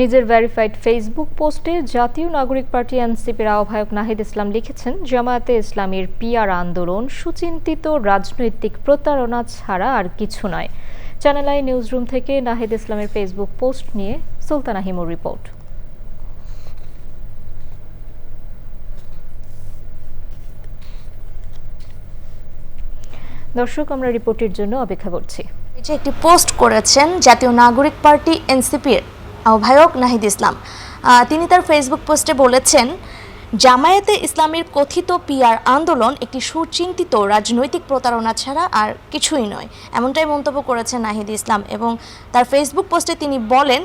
নিজের verified Facebook পোস্টে জাতীয় নাগরিক পার্টি এনসিপির আহ্বায়ক নাহিদ ইসলাম লিখেছেন, জামায়াতে ইসলামের পিআর আন্দোলন সুচিন্তিত, রাজনৈতিক প্রতারণা ছাড়া আর কিছু নয়। চ্যানেল আই নিউজ রুম থেকে নাহিদ ইসলামের ফেসবুক পোস্ট নিয়ে সুলতানা হিমুর রিপোর্ট দর্শক, আমরা রিপোর্টের জন্য অপেক্ষা করছি। একটি পোস্ট করেছেন জাতীয় নাগরিক পার্টি এনসিপির আহ্বায়ক নাহিদ ইসলাম। তিনি তার ফেসবুক পোস্টে বলেছেন, জামায়াতে ইসলামের কথিত পিয়ার আন্দোলন একটি সুচিন্তিত রাজনৈতিক প্রতারণা ছাড়া আর কিছুই নয়। এমনটাই মন্তব্য করেছেন নাহিদ ইসলাম এবং তার ফেসবুক পোস্টে তিনি বলেন,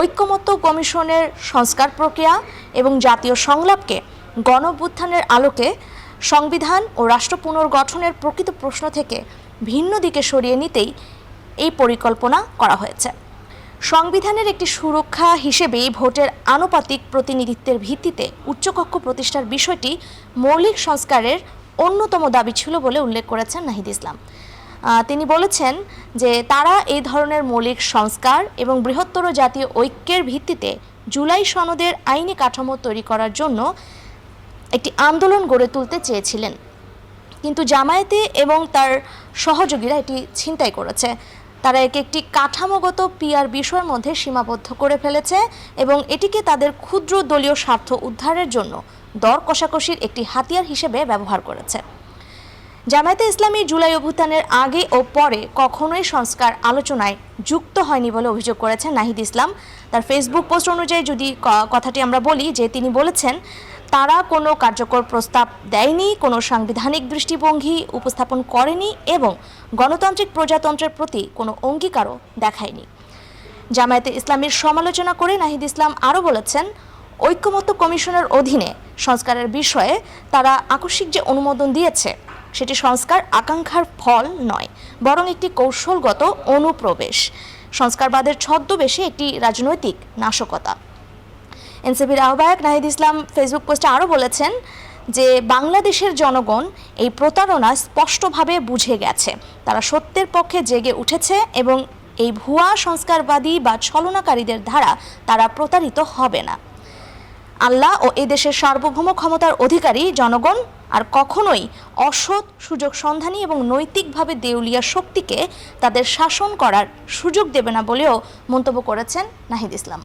ঐক্যমত্য কমিশনের সংস্কার প্রক্রিয়া এবং জাতীয় সংলাপকে গণভ্যুত্থানের আলোকে সংবিধান ও রাষ্ট্র পুনর্গঠনের প্রকৃত প্রশ্ন থেকে ভিন্ন দিকে সরিয়ে নিতেই এই পরিকল্পনা করা হয়েছে। সংবিধানের একটি সুরক্ষা হিসেবেই ভোটের আনুপাতিক প্রতিনিধিত্বের ভিত্তিতে উচ্চকক্ষ প্রতিষ্ঠার বিষয়টি মৌলিক সংস্কারের অন্যতম দাবি ছিল বলে উল্লেখ করেছেন নাহিদ ইসলাম। তিনি বলেছেন যে তারা এই ধরনের মৌলিক সংস্কার এবং বৃহত্তর জাতীয় ঐক্যের ভিত্তিতে জুলাই সনদের আইনি কাঠামো তৈরি করার জন্য একটি আন্দোলন গড়ে তুলতে চেয়েছিলেন। কিন্তু জামায়াতে এবং তার সহযোগীরা এটি ছিনতাই করেছে। তারা একে একটি কাঠামোগত পিআর বিষয়ের মধ্যে সীমাবদ্ধ করে ফেলেছে এবং এটিকে তাদের ক্ষুদ্র দলীয় স্বার্থ উদ্ধারের জন্য দর কষাকষির একটি হাতিয়ার হিসেবে ব্যবহার করেছে। জামায়াতে ইসলামী জুলাই অভ্যুত্থানের আগে ও পরে কখনোই সংস্কার আলোচনায় যুক্ত হয়নি বলে অভিযোগ করেছেন নাহিদ ইসলাম। তার ফেসবুক পোস্ট অনুযায়ী যদি কথাটি আমরা বলি যে তিনি বলেছেন তারা কোনো কার্যকর প্রস্তাব দেয়নি, কোনো সাংবিধানিক দৃষ্টিভঙ্গি উপস্থাপন করেনি এবং গণতান্ত্রিক প্রজাতন্ত্রের প্রতি কোনো অঙ্গীকারও দেখায়নি। জামায়াতে ইসলামীর সমালোচনা করে নাহিদ ইসলাম আরও বলেছেন, ঐক্যমত্য কমিশনের অধীনে সংস্কারের বিষয়ে তারা আকস্মিক যে অনুমোদন দিয়েছে, সেটি সংস্কার আকাঙ্ক্ষার ফল নয়, বরং একটি কৌশলগত অনুপ্রবেশ। সংস্কারবাদের ছদ্মবেশে একটি রাজনৈতিক নাশকতা। এনসিপির আহ্বায়ক নাহিদ ইসলাম ফেসবুক পোস্টে আরও বলেছেন যে বাংলাদেশের জনগণ এই প্রতারণা স্পষ্টভাবে বুঝে গেছে। তারা সত্যের পক্ষে জেগে উঠেছে এবং এই ভুয়া সংস্কারবাদী বা ছলনাকারীদের দ্বারা তারা প্রতারিত হবে না। আল্লাহ ও এ দেশের সার্বভৌম ক্ষমতার অধিকারী, জনগণ, আর কখনোই অসৎ সুযোগ সন্ধানী এবং নৈতিকভাবে দেউলিয়া শক্তিকে তাদের শাসন করার সুযোগ দেবে না বলেও মন্তব্য করেছেন নাহিদ ইসলাম।